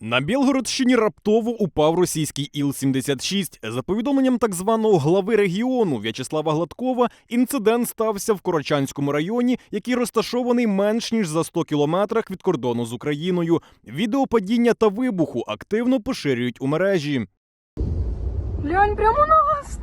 На Білгородщині раптово упав російський Іл-76. За повідомленням так званого глави регіону В'ячеслава Гладкова, інцидент стався в Корочанському районі, який розташований менш ніж за 100 кілометрах від кордону з Україною. Відео падіння та вибуху активно поширюють у мережі. Лянь прямо на нас.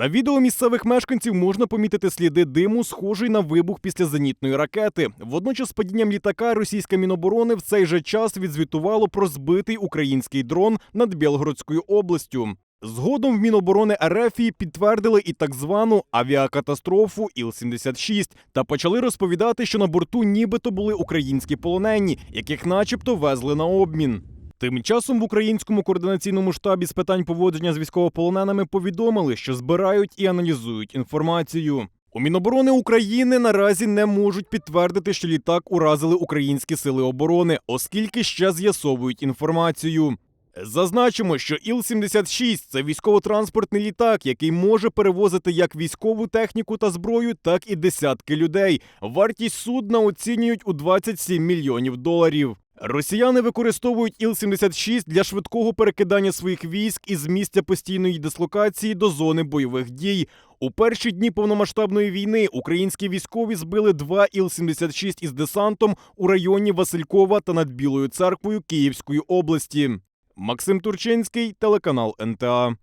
На відео місцевих мешканців можна помітити сліди диму, схожий на вибух після зенітної ракети. Водночас, з падінням літака російське міноборони в цей же час відзвітувало про збитий український дрон над Білгородською областю. Згодом в Міноборони РФ підтвердили і так звану авіакатастрофу Іл-76 та почали розповідати, що на борту нібито були українські полонені, яких начебто везли на обмін. Тим часом в українському координаційному штабі з питань поводження з військовополоненими повідомили, що збирають і аналізують інформацію. У Міноборони України наразі не можуть підтвердити, що літак уразили українські сили оборони, оскільки ще з'ясовують інформацію. Зазначимо, що Іл-76 – це військово-транспортний літак, який може перевозити як військову техніку та зброю, так і десятки людей. Вартість судна оцінюють у 27 мільйонів доларів. Росіяни використовують Іл-76 для швидкого перекидання своїх військ із місця постійної дислокації до зони бойових дій. У перші дні повномасштабної війни українські військові збили два Іл-76 із десантом у районі Василькова та над Білою церквою Київської області. Максим Турчинський, телеканал НТА.